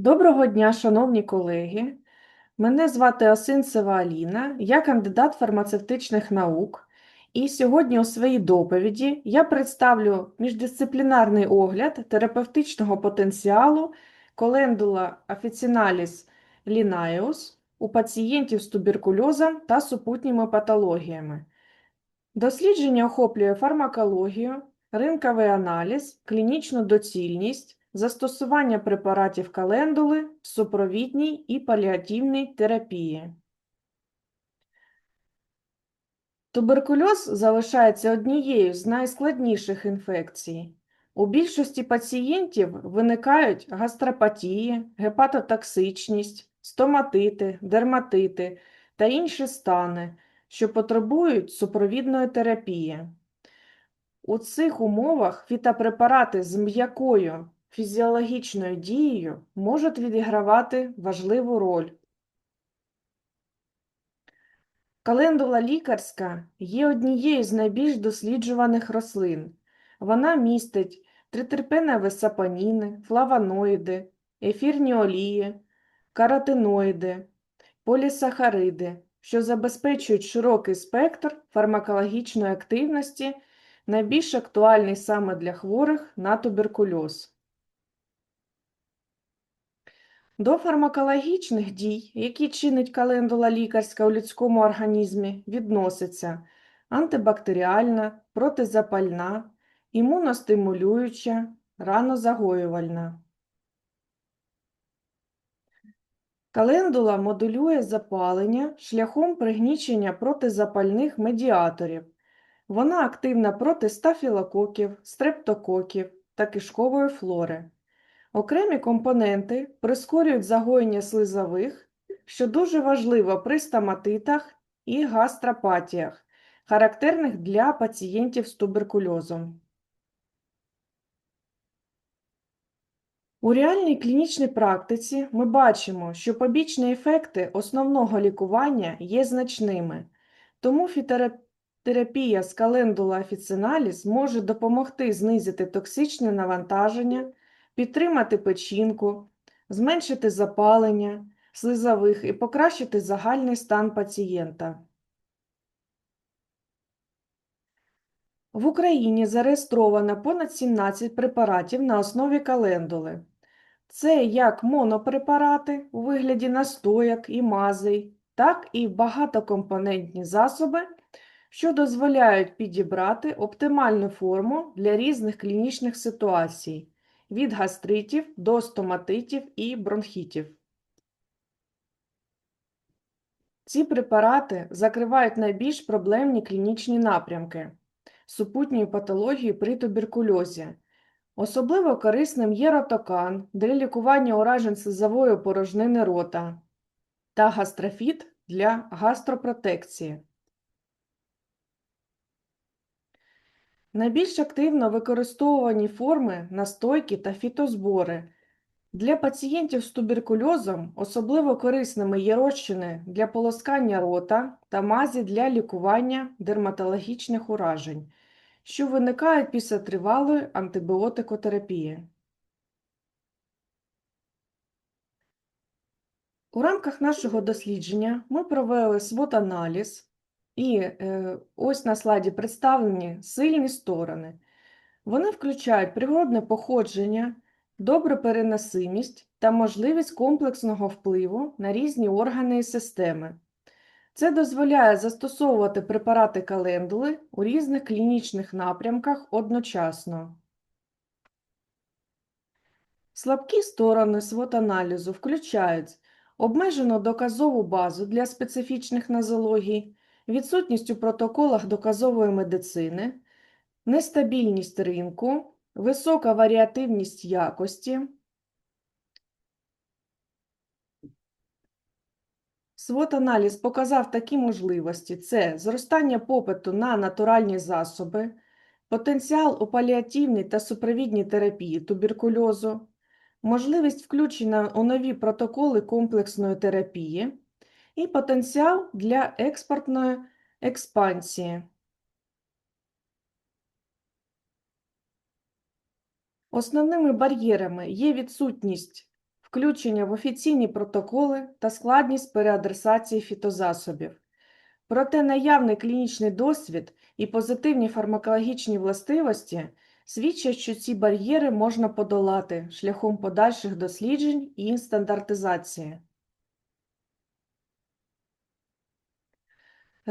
Доброго дня, шановні колеги. Мене звати Осинцева Аліна, я кандидат фармацевтичних наук. І сьогодні у своїй доповіді я представлю міждисциплінарний огляд терапевтичного потенціалу Calendula officinalis linnaeus у пацієнтів з туберкульозом та супутніми патологіями. Дослідження охоплює фармакологію, ринковий аналіз, клінічну доцільність, застосування препаратів календули в супровідній і паліативній терапії. Туберкульоз залишається однією з найскладніших інфекцій. У більшості пацієнтів виникають гастропатії, гепатотоксичність, стоматити, дерматити та інші стани, що потребують супровідної терапії. У цих умовах фітопрепарати з м'якою фізіологічною дією можуть відігравати важливу роль. Календула лікарська є однією з найбільш досліджуваних рослин. Вона містить тритерпенові сапоніни, флавоноїди, ефірні олії, каротиноїди, полісахариди, що забезпечують широкий спектр фармакологічної активності, найбільш актуальний саме для хворих на туберкульоз. До фармакологічних дій, які чинить календула лікарська у людському організмі, відносяться антибактеріальна, протизапальна, імуностимулююча, ранозагоювальна. Календула модулює запалення шляхом пригнічення протизапальних медіаторів. Вона активна проти стафілококів, стрептококів та кишкової флори. Окремі компоненти прискорюють загоєння слизових, що дуже важливо при стоматитах і гастропатіях, характерних для пацієнтів з туберкульозом. У реальній клінічній практиці ми бачимо, що побічні ефекти основного лікування є значними, тому фітотерапія з календула officinalis може допомогти знизити токсичне навантаження, підтримати печінку, зменшити запалення слизових і покращити загальний стан пацієнта. В Україні зареєстровано понад 17 препаратів на основі календули. Це як монопрепарати у вигляді настояк і мазей, так і багатокомпонентні засоби, що дозволяють підібрати оптимальну форму для різних клінічних ситуацій від гастритів до стоматитів і бронхітів. Ці препарати закривають найбільш проблемні клінічні напрямки супутньої патології при туберкульозі. Особливо корисним є ротокан для лікування уражень слизової порожнини рота та гастрофіт для гастропротекції. Найбільш активно використовувані форми настойки та фітозбори. Для пацієнтів з туберкульозом особливо корисними є розчини для полоскання рота та мазі для лікування дерматологічних уражень, що виникають після тривалої антибіотикотерапії. У рамках нашого дослідження ми провели свот-аналіз, і е, ось на слайді представлені сильні сторони. Вони включають природне походження, добру переносимість та можливість комплексного впливу на різні органи і системи. Це дозволяє застосовувати препарати календули у різних клінічних напрямках одночасно. Слабкі сторони свот-аналізу включають обмежену доказову базу для специфічних нозологій, відсутність у протоколах доказової медицини, нестабільність ринку, висока варіативність якості. Свот-аналіз показав такі можливості: це зростання попиту на натуральні засоби, потенціал у паліативній та супровідній терапії туберкульозу, можливість включення у нові протоколи комплексної терапії і потенціал для експортної експансії. Основними бар'єрами є відсутність включення в офіційні протоколи та складність переадресації фітозасобів. Проте наявний клінічний досвід і позитивні фармакологічні властивості свідчать, що ці бар'єри можна подолати шляхом подальших досліджень і стандартизації.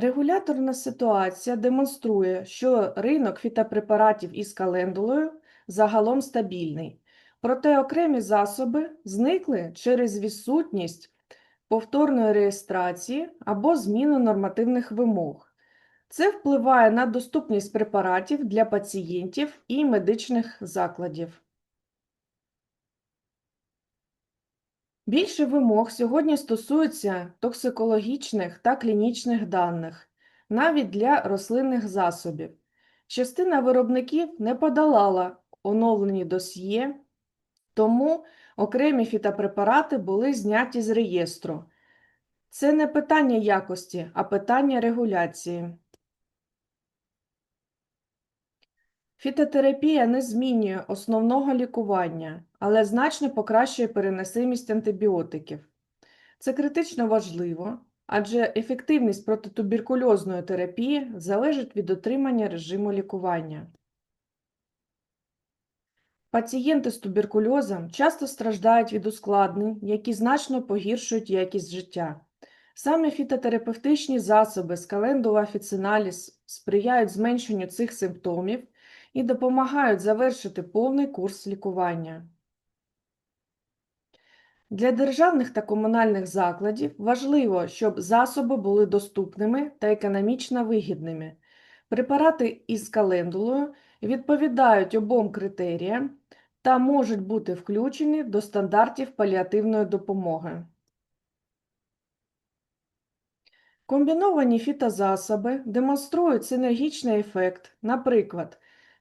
Регуляторна ситуація демонструє, що ринок фітопрепаратів із календулою загалом стабільний, проте окремі засоби зникли через відсутність повторної реєстрації або зміну нормативних вимог. Це впливає на доступність препаратів для пацієнтів і медичних закладів. Більше вимог сьогодні стосуються токсикологічних та клінічних даних, навіть для рослинних засобів. Частина виробників не подолала оновлені досьє, тому окремі фітопрепарати були зняті з реєстру. Це не питання якості, а питання регуляції. Фітотерапія не змінює основного лікування, але значно покращує переносимість антибіотиків. Це критично важливо, адже ефективність протитуберкульозної терапії залежить від дотримання режиму лікування. Пацієнти з туберкульозом часто страждають від ускладнень, які значно погіршують якість життя. Саме фітотерапевтичні засоби з календула офіциналіс сприяють зменшенню цих симптомів і допомагають завершити повний курс лікування. Для державних та комунальних закладів важливо, щоб засоби були доступними та економічно вигідними. Препарати із календулою відповідають обом критеріям та можуть бути включені до стандартів паліативної допомоги. Комбіновані фітозасоби демонструють синергічний ефект, наприклад,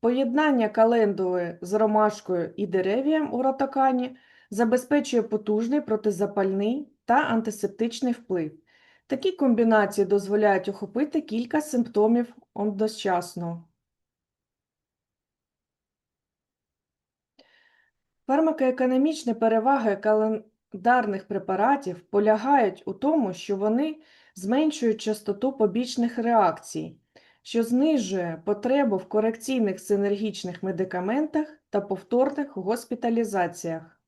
поєднання календули з ромашкою і деревієм у ротакані забезпечує потужний протизапальний та антисептичний вплив. Такі комбінації дозволяють охопити кілька симптомів одночасно. Фармакоекономічні переваги календарних препаратів полягають у тому, що вони зменшують частоту побічних реакцій, що знижує потребу в корекційних синергічних медикаментах та повторних госпіталізаціях.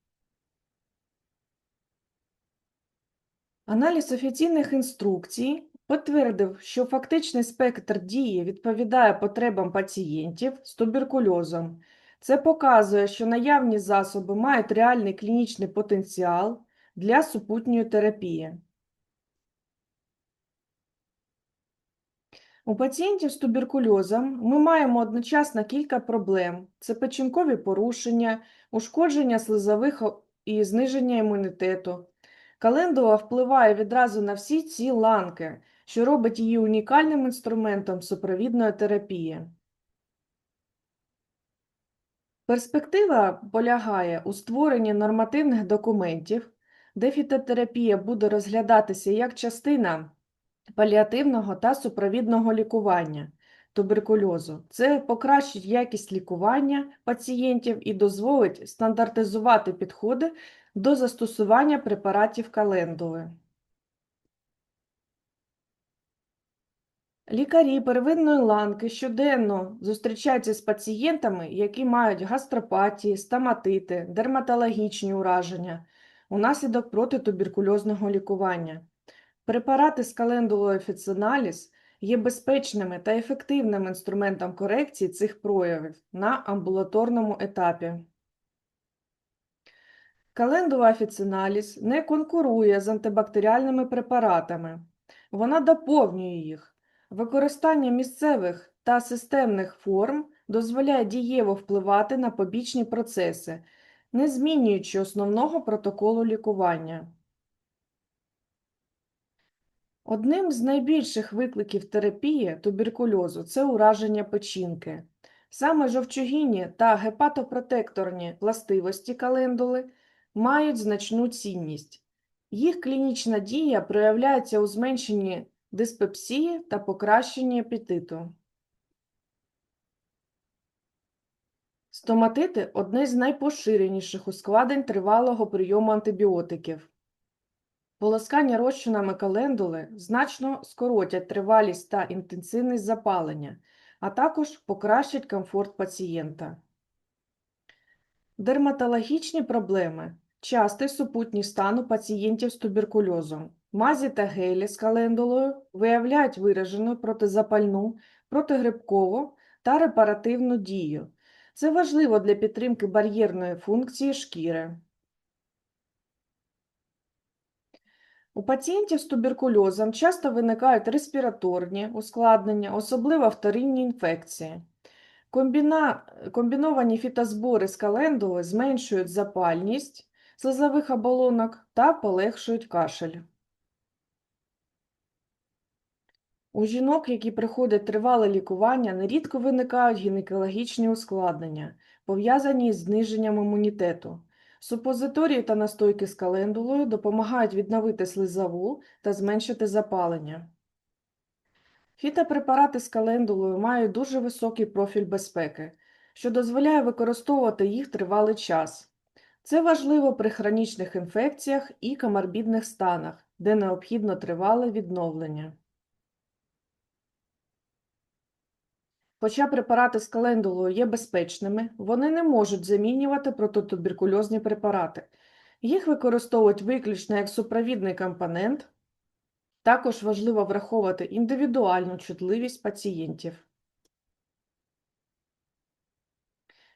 Аналіз офіційних інструкцій підтвердив, що фактичний спектр дії відповідає потребам пацієнтів з туберкульозом. Це показує, що наявні засоби мають реальний клінічний потенціал для супутньої терапії. У пацієнтів з туберкульозом ми маємо одночасно кілька проблем: це печінкові порушення, ушкодження слизових і зниження імунітету. Календула впливає відразу на всі ці ланки, що робить її унікальним інструментом супровідної терапії. Перспектива полягає у створенні нормативних документів, де фітотерапія буде розглядатися як частина паліативного та супровідного лікування туберкульозу. Це покращить якість лікування пацієнтів і дозволить стандартизувати підходи до застосування препаратів календули. Лікарі первинної ланки щоденно зустрічаються з пацієнтами, які мають гастропатії, стоматити, дерматологічні ураження унаслідок протитуберкульозного лікування. Препарати з календулою офіціналіс є безпечними та ефективним інструментом корекції цих проявів на амбулаторному етапі. Календула офіціналіс не конкурує з антибактеріальними препаратами, вона доповнює їх. Використання місцевих та системних форм дозволяє дієво впливати на побічні процеси, не змінюючи основного протоколу лікування. Одним з найбільших викликів терапії туберкульозу це ураження печінки. Саме жовчогінні та гепатопротекторні властивості календули мають значну цінність. Їх клінічна дія проявляється у зменшенні диспепсії та покращенні апетиту. Стоматити одне з найпоширеніших ускладнень тривалого прийому антибіотиків. Полоскання розчинами календули значно скоротять тривалість та інтенсивність запалення, а також покращать комфорт пацієнта. Дерматологічні проблеми частий супутній стан у пацієнтів з туберкульозом. Мазі та гелі з календулою виявляють виражену протизапальну, протигрибкову та репаративну дію. Це важливо для підтримки бар'єрної функції шкіри. У пацієнтів з туберкульозом часто виникають респіраторні ускладнення, особливо вторинні інфекції. Комбіна... Комбіновані фітозбори з календули зменшують запальність слизових оболонок та полегшують кашель. У жінок, які приходять тривале лікування, нерідко виникають гінекологічні ускладнення, пов'язані з зниженням імунітету. Супозиторії та настойки з календулою допомагають відновити слизову та зменшити запалення. Фітопрепарати з календулою мають дуже високий профіль безпеки, що дозволяє використовувати їх тривалий час. Це важливо при хронічних інфекціях і коморбідних станах, де необхідно тривале відновлення. Хоча препарати з календулою є безпечними, вони не можуть замінювати протитуберкульозні препарати. Їх використовують виключно як супровідний компонент. Також важливо враховувати індивідуальну чутливість пацієнтів.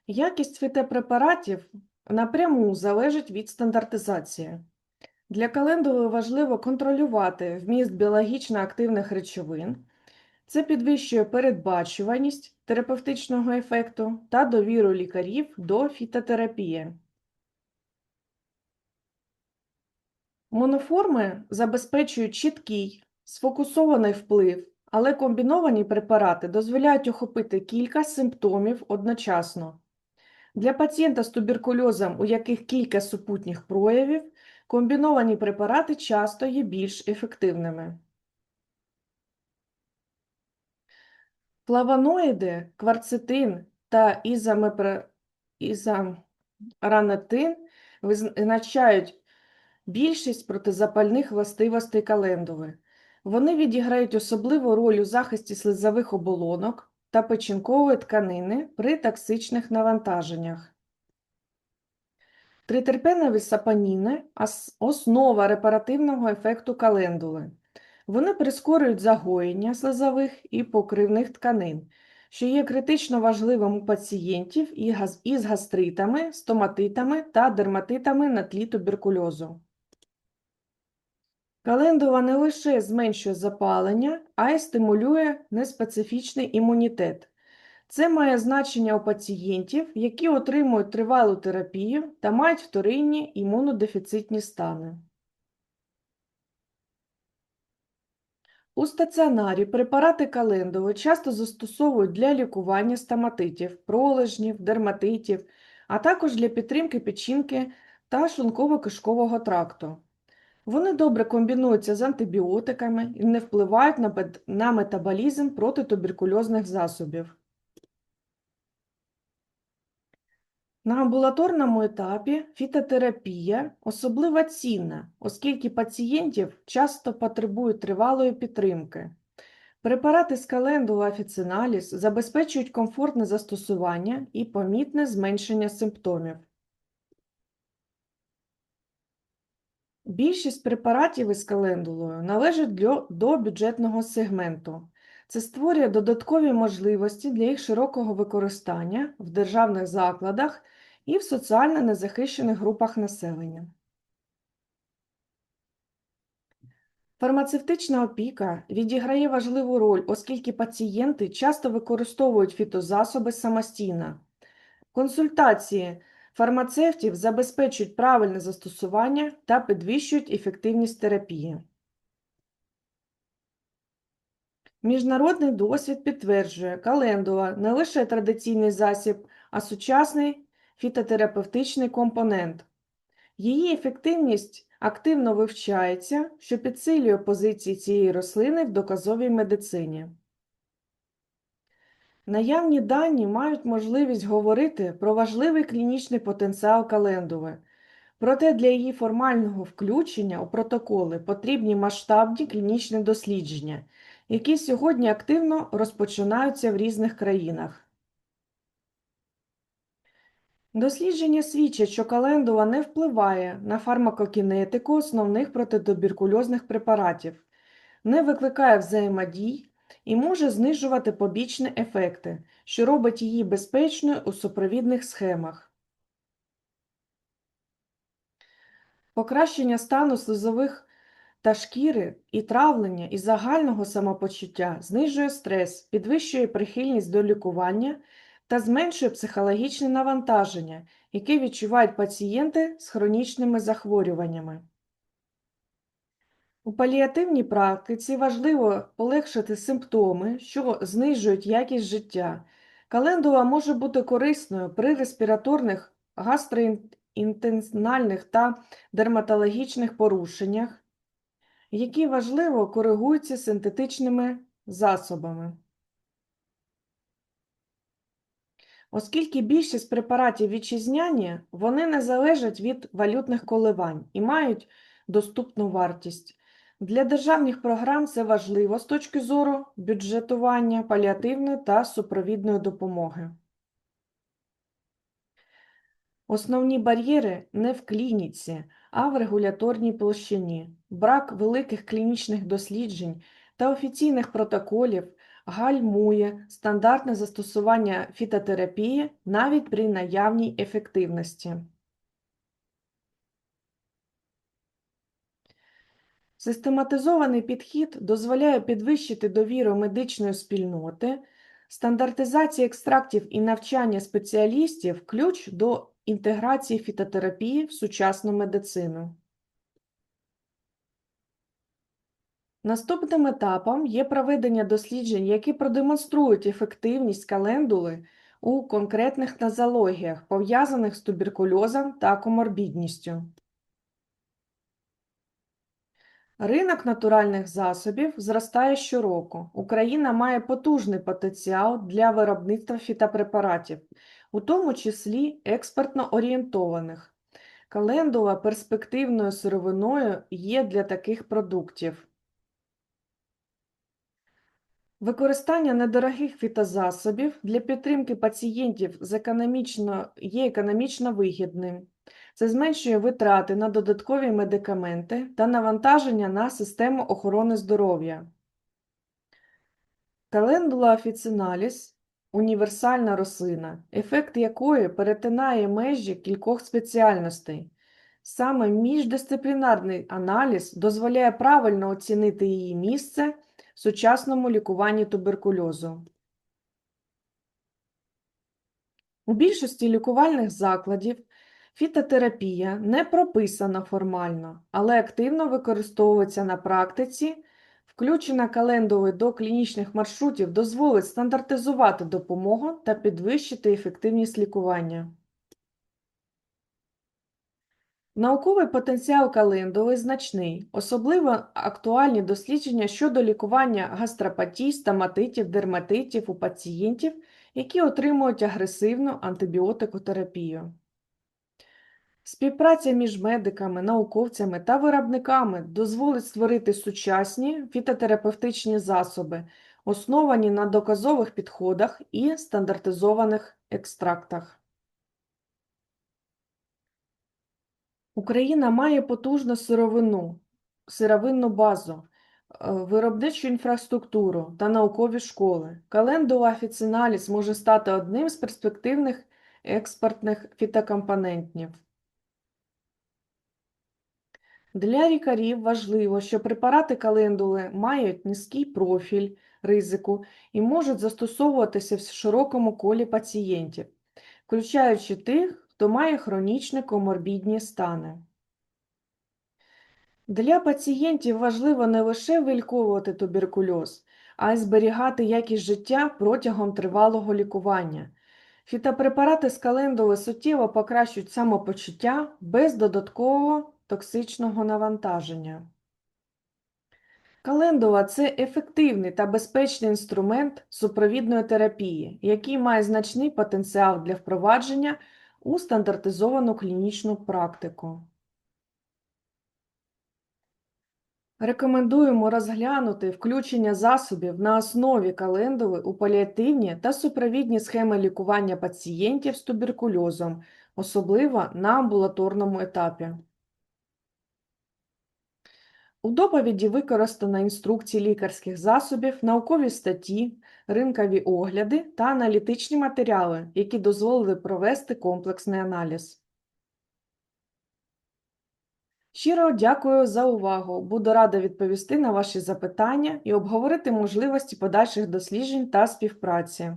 Якість фітопрепаратів напряму залежить від стандартизації. Для календули важливо контролювати вміст біологічно активних речовин. Це підвищує передбачуваність терапевтичного ефекту та довіру лікарів до фітотерапії. Моноформи забезпечують чіткий, сфокусований вплив, але комбіновані препарати дозволяють охопити кілька симптомів одночасно. Для пацієнта з туберкульозом, у яких кілька супутніх проявів, комбіновані препарати часто є більш ефективними. Флавоноїди, кварцетин та ізомепр... ізоранетин визначають більшість протизапальних властивостей календули. Вони відіграють особливу роль у захисті слизових оболонок та печінкової тканини при токсичних навантаженнях. Тритерпенові сапоніни – основа репаративного ефекту календули. Вони прискорюють загоєння слизових і покривних тканин, що є критично важливим у пацієнтів із гастритами, стоматитами та дерматитами на тлі туберкульозу. Календула не лише зменшує запалення, а й стимулює неспецифічний імунітет. Це має значення у пацієнтів, які отримують тривалу терапію та мають вторинні імунодефіцитні стани. У стаціонарі препарати календови часто застосовують для лікування стоматитів, пролежнів, дерматитів, а також для підтримки печінки та шлунково-кишкового тракту. Вони добре комбінуються з антибіотиками і не впливають на, метаболізм протитуберкульозних засобів. На амбулаторному етапі фітотерапія особливо цінна, оскільки пацієнтів часто потребують тривалої підтримки. Препарати з календула офіциналіс забезпечують комфортне застосування і помітне зменшення симптомів. Більшість препаратів із календулою належать до бюджетного сегменту. Це створює додаткові можливості для їх широкого використання в державних закладах і в соціально незахищених групах населення. Фармацевтична опіка відіграє важливу роль, оскільки пацієнти часто використовують фітозасоби самостійно. Консультації фармацевтів забезпечують правильне застосування та підвищують ефективність терапії. Міжнародний досвід підтверджує, календула не лише традиційний засіб, а сучасний фітотерапевтичний компонент. Її ефективність активно вивчається, що підсилює позиції цієї рослини в доказовій медицині. Наявні дані мають можливість говорити про важливий клінічний потенціал календули. Проте для її формального включення у протоколи потрібні масштабні клінічні дослідження, які сьогодні активно розпочинаються в різних країнах. Дослідження свідчать, що календула не впливає на фармакокінетику основних протитуберкульозних препаратів, не викликає взаємодій і може знижувати побічні ефекти, що робить її безпечною у супровідних схемах. Покращення стану слизових та шкіри і травлення і загального самопочуття знижує стрес, підвищує прихильність до лікування та зменшує психологічне навантаження, яке відчувають пацієнти з хронічними захворюваннями. У паліативній практиці важливо полегшити симптоми, що знижують якість життя. Календула може бути корисною при респіраторних, гастроінтестинальних та дерматологічних порушеннях, які важливо коригуються синтетичними засобами. Оскільки більшість препаратів вітчизняні, вони не залежать від валютних коливань і мають доступну вартість. Для державних програм це важливо з точки зору бюджетування паліативної та супровідної допомоги. Основні бар'єри не в клініці, а в регуляторній площині. Брак великих клінічних досліджень та офіційних протоколів гальмує стандартне застосування фітотерапії навіть при наявній ефективності. Систематизований підхід дозволяє підвищити довіру медичної спільноти, стандартизація екстрактів і навчання спеціалістів ключ до інтеграції фітотерапії в сучасну медицину. Наступним етапом є проведення досліджень, які продемонструють ефективність календули у конкретних нозологіях, пов'язаних з туберкульозом та коморбідністю. Ринок натуральних засобів зростає щороку. Україна має потужний потенціал для виробництва фітопрепаратів, у тому числі експортно орієнтованих. Календула перспективною сировиною є для таких продуктів. Використання недорогих фітозасобів для підтримки пацієнтів з економічно, є економічно вигідним. Це зменшує витрати на додаткові медикаменти та навантаження на систему охорони здоров'я. Календула officinalis – універсальна рослина, ефект якої перетинає межі кількох спеціальностей. Саме міждисциплінарний аналіз дозволяє правильно оцінити її місце сучасному лікуванні туберкульозу. У більшості лікувальних закладів фітотерапія не прописана формально, але активно використовується на практиці. Включена календули до клінічних маршрутів дозволить стандартизувати допомогу та підвищити ефективність лікування. Науковий потенціал календули значний, особливо актуальні дослідження щодо лікування гастропатій, стоматитів, дерматитів у пацієнтів, які отримують агресивну антибіотикотерапію. Співпраця між медиками, науковцями та виробниками дозволить створити сучасні фітотерапевтичні засоби, основані на доказових підходах і стандартизованих екстрактах. Україна має потужну сировину, сировинну базу, е, виробничу інфраструктуру та наукові школи. Календула офіціналіс може стати одним з перспективних експортних фітокомпонентів. Для лікарів важливо, що препарати календули мають низький профіль ризику і можуть застосовуватися в широкому колі пацієнтів, включаючи тих, хто має хронічні коморбідні стани. Для пацієнтів важливо не лише виліковувати туберкульоз, а й зберігати якість життя протягом тривалого лікування. Фітопрепарати з календули суттєво покращують самопочуття без додаткового токсичного навантаження. Календула це ефективний та безпечний інструмент супровідної терапії, який має значний потенціал для впровадження у стандартизовану клінічну практику. Рекомендуємо розглянути включення засобів на основі календули у паліативні та супровідні схеми лікування пацієнтів з туберкульозом, особливо на амбулаторному етапі. У доповіді використано інструкції лікарських засобів, наукові статті, ринкові огляди та аналітичні матеріали, які дозволили провести комплексний аналіз. Щиро дякую за увагу. Буду рада відповісти на ваші запитання і обговорити можливості подальших досліджень та співпраці.